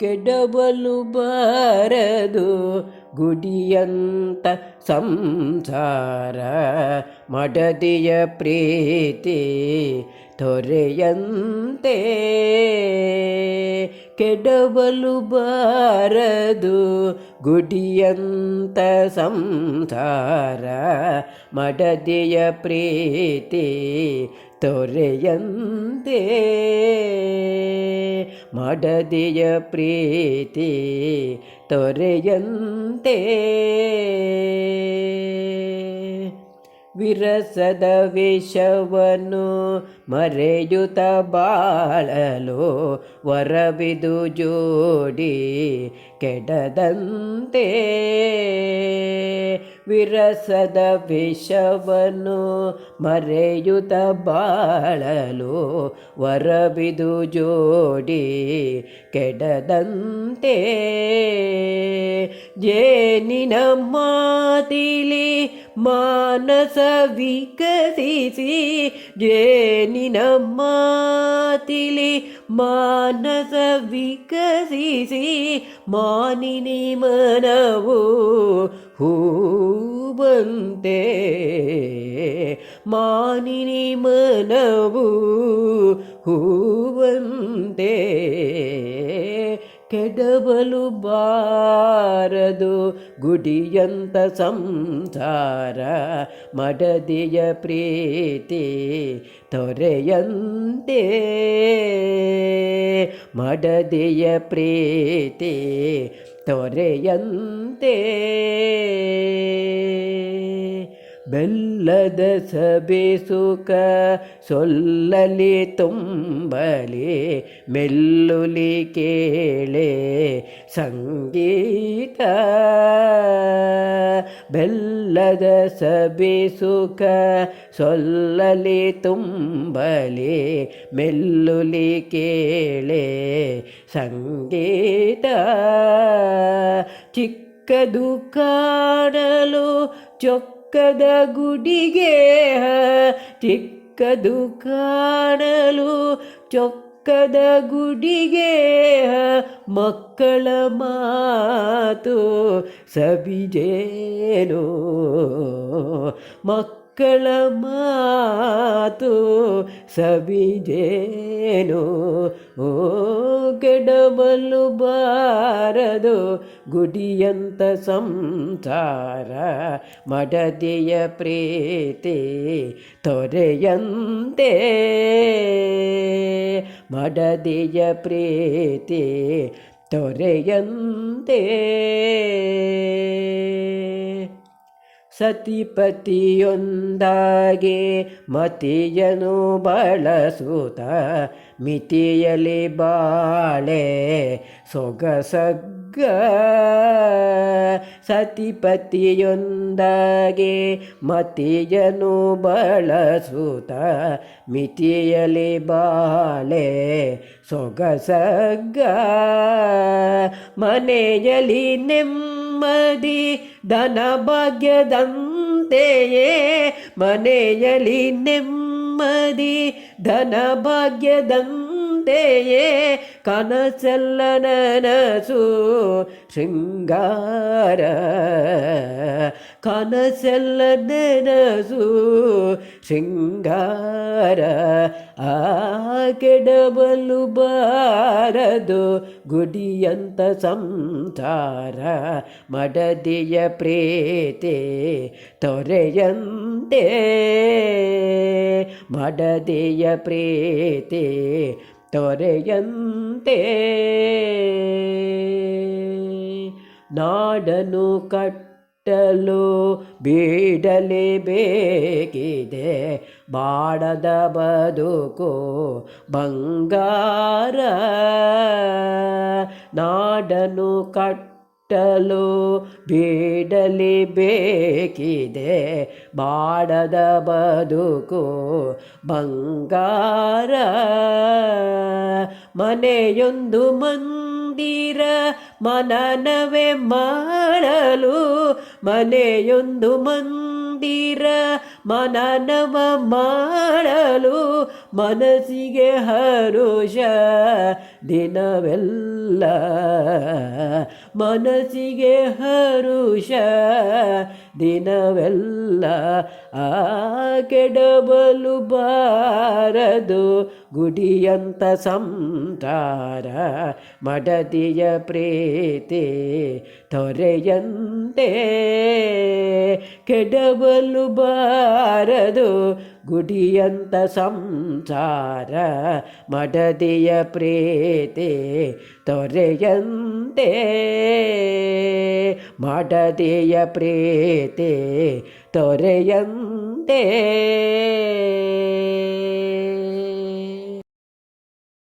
ಕೆಡವಲು ಬಾರದು ಗುಡಿಯಂತ ಸಂಸಾರ ಮಡದಿಯ ಪ್ರೀತಿ ತೊರೆಯಂತೆ. ಕೆಡಬಲು ಬಾರದು ಗುಡಿಯಂತ ಸಂಸಾರ ಮಡದಿಯ ಪ್ರೀತಿ ತೊರೆಯಂತೆ. ಮಡದಿಯ ಪ್ರೀತಿ ತೊರೆಯಂತೆ. ವಿರಸದ ವಿಷವನ್ನು ಮರೆಯುತ್ತ ಬಾಳಲು ವರವಿದು ಜೋಡಿ ಕೆಡದಂತೆ. ವಿರಸದ ವಿಷವನ್ನು ಮರೆಯುತ ಬಾಳಲು ವರವಿದು ಜೋಡಿ ಕೆಡದಂತೆ. ಜೇನಿನ ಮಾತಿಲಿ ಮಾನಸ ವಿಕಸಿಸಿ ಜೇನಿನ ಮಾತಿಲಿ ಮಾನಸ ವಿಕಸಿಸಿ ಮಾನಿನಿ ಮನವು ಹೂವಂತೆ ಮಾನಿನಿ ಮನವು ಹೂವಂತೆ ಕೆಡವಲು ಬಾರದು ಗುಡಿಯಂತ ಸಂಸಾರ ಮಡದಿಯ ಪ್ರೀತಿ ತೊರೆಯಂತೆ. ಮಡದಿಯ ಪ್ರೀತಿ ತೊರೆಯಂತೆ. ಬೆಲ್ಲದ ಸಬೆ ಸುಖ ಸೊಲ್ಲಲಿ ತುಂಬಲಿ ಮೆಲ್ಲುಲಿ ಕೇಳೆ ಸಂಗೀತ. ಬೆಲ್ಲದ ಸಬೆ ಸುಖ ಸೊಲ್ಲಲಿ ತುಂಬಲಿ ಮೆಲ್ಲುಲಿ ಕೇಳೆ ಸಂಗೀತ. ಚಿಕ್ಕದು ಕಾಣಲು ಚೊಕ್ಕದ ಗುಡಿಗೆ ಚಿಕ್ಕದು ಕಾಣಲು ಚೊಕ್ಕದ ಗುಡಿಗೆ ಮಕ್ಕಳ ಮಾತು ಸಬಿಜೇನು ಮಕ್ಕಳ ಮಾತು ಸಬಿಜೇನು ಓ ಗೆಡಬಲು ಬಾರದು ಗುಡಿಯಂತ ಸಂಸಾರ ಮಡದಿಯ ಪ್ರೀತಿ ತೊರೆಯಂತೆ. ಮಡದಿಯ ಪ್ರೀತಿ ತೊರೆಯಂತೆ. ಸತಿಪತಿಯೊಂದಾಗೆ ಮತಿಯನು ಬಳಸುತ್ತ ಮಿತಿಯಲಿ ಬಾಳೆ ಸೊಗಸಗ್ಗ. ಸತಿಪತಿಯೊಂದಾಗೆ ಮತಿಯನು ಬಳಸುತ್ತ ಮಿತಿಯಲಿ ಬಾಳೆ ಸೊಗಸಗ್ಗ. ಮನೆಯಲ್ಲಿ ನೆಮ್ಮದಿ ಧನ ಭಾಗ್ಯದಂತೆಯೇ ಮನೆಯಲ್ಲಿ ನೆಮ್ಮದಿ ಧನ ಭಾಗ್ಯದಂತೆಯೇ ಕನಸಲ್ಲ ನನಸು ಶೃಂಗಾರ ಕನಸಲ್ಲ ನೆನಸು ಶೃಂಗಾರ ಆ ಕೆಡಬಲು ಬಾರದು ಗುಡಿಯಂತ ಸಂಸಾರ ಮಡದಿಯ ಪ್ರೇತೆ ತೊರೆಯಂತೆ. ಮಡದಿಯ ಪ್ರೇತೆ ತೊರೆಯಂತೆ. ನಾಡನು ಕಟ್ಟಲು ಬೇಡಲೇಬೇಕಿದೆ ಬಾಡದ ಬದುಕು ಬಂಗಾರ. ನಾಡನು ಕಟ್ಟಲು ಬೇಡಲೇಬೇಕಿದೆ ಬಾಡದ ಬದುಕು ಬಂಗಾರ. ಮನೆಯೊಂದು ಮಂದಿರ ಮನನವೇ ಮಾಡಲು ಮನೆಯೊಂದು ಮಂದಿರ ಮನನವ ಮಾಡಲು ಮನಸ್ಸಿಗೆ ಹರುಷ ದಿನವೆಲ್ಲ ಮನಸ್ಸಿಗೆ ಹರುಷ. ದಿನವೆಲ್ಲ ಆ ಕೆಡಬಲು ಬಾರದು ಗುಡಿಯಂತ ಸಂತಾರ ಮಡದಿಯ ಪ್ರೀತಿ ತೊರೆಯಂತೆ. ಕೆಡಬಲು ಬಾರದು ಗುಡಿಯಂತ ಸಂಸಾರ ಮಡದಿಯ ಪ್ರೀತಿ ತೊರೆಯಂತೆ. ಮಡದಿಯ ಪ್ರೀತಿ ತೊರೆಯಂತೆ.